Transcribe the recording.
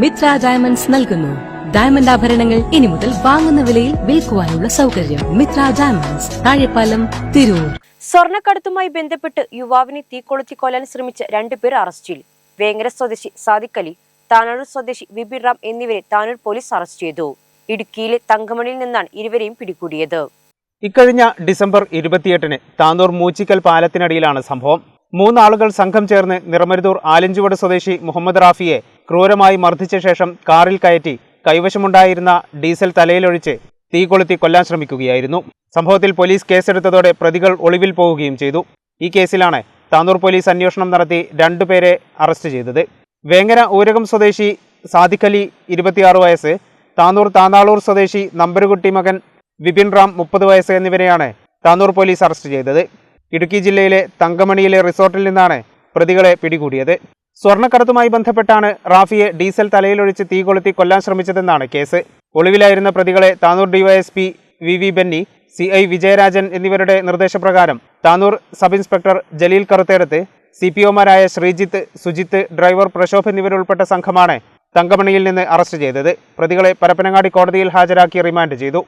Mitra diamonds നൽകുന്നു. Diamond ആഭരണങ്ങൾ ഇനി മുതൽ വാങ്ങുന്ന വിലയിൽ വിൽക്കുവാനുള്ള സൗകര്യം മിത്ര ഡയമണ്ട്സ് താഴെപ്പാലം തിരൂർ. സ്വർണക്കടത്തുമായി ബന്ധപ്പെട്ട് യുവാവിനെ തീക്കൊളുത്തി കൊല്ലാൻ ശ്രമിച്ച രണ്ടുപേർ അറസ്റ്റിൽ. വേങ്ങര സ്വദേശി സാദിഖ് അലി താനൂർ സ്വദേശി വിപിൻ റാം എന്നിവരെ താനൂർ പോലീസ് അറസ്റ്റ് ചെയ്തു. ഇടുക്കിയിലെ തങ്കമണിയിൽ നിന്നാണ് ഇരുവരെയും പിടികൂടിയത്. ഇക്കഴിഞ്ഞ ഡിസംബർ ഇരുപത്തിയെട്ടിന് താനൂർ മൂച്ചിക്കൽ പാലത്തിനടിയിലാണ് സംഭവം. മൂന്നാളുകൾ സംഘം ചേർന്ന് നിറമരുതൂർ ആലഞ്ചുവട് സ്വദേശി മുഹമ്മദ് റാഫിയെ ക്രൂരമായി മർദ്ദിച്ച ശേഷം കാറിൽ കയറ്റി കൈവശമുണ്ടായിരുന്ന ഡീസൽ തലയിലൊഴിച്ച് തീ കൊളുത്തി കൊല്ലാൻ ശ്രമിക്കുകയായിരുന്നു. സംഭവത്തിൽ പോലീസ് കേസെടുത്തതോടെ പ്രതികൾ ഒളിവിൽ പോവുകയും ചെയ്തു. ഈ കേസിലാണ് താനൂർ പോലീസ് അന്വേഷണം നടത്തി രണ്ടുപേരെ അറസ്റ്റ് ചെയ്തത്. വേങ്ങര ഊരകം സ്വദേശി സാദിഖലി ഇരുപത്തിയാറ് വയസ്സ് താനൂർ താന്നാളൂർ സ്വദേശി നമ്പരുകുട്ടി മകൻ വിപിൻ റാം മുപ്പത് വയസ്സ് എന്നിവരെയാണ് താനൂർ പോലീസ് അറസ്റ്റ് ചെയ്തത്. ഇടുക്കി ജില്ലയിലെ തങ്കമണിയിലെ റിസോർട്ടിൽ നിന്നാണ് പ്രതികളെ പിടികൂടിയത്. സ്വർണക്കടത്തുമായി ബന്ധപ്പെട്ടാണ് റാഫിയെ ഡീസൽ തലയിലൊഴിച്ച് തീ കൊളുത്തി കൊല്ലാൻ ശ്രമിച്ചതെന്നാണ് കേസ്. ഒളിവിലായിരുന്ന പ്രതികളെ Tanur DYSP V V Benny C I Vijayarajan എന്നിവരുടെ നിർദ്ദേശപ്രകാരം Tanur sub inspector Jaleel Karuthedath C P ഒമാരായ Sreejith Sujith driver Prashobh എന്നിവരുൾപ്പെട്ട സംഘമാണ് തങ്കമണിയിൽ നിന്ന് അറസ്റ്റ് ചെയ്തത്. പ്രതികളെ പരപ്പനങ്ങാടി കോടതിയിൽ ഹാജരാക്കി റിമാൻഡ് ചെയ്തു.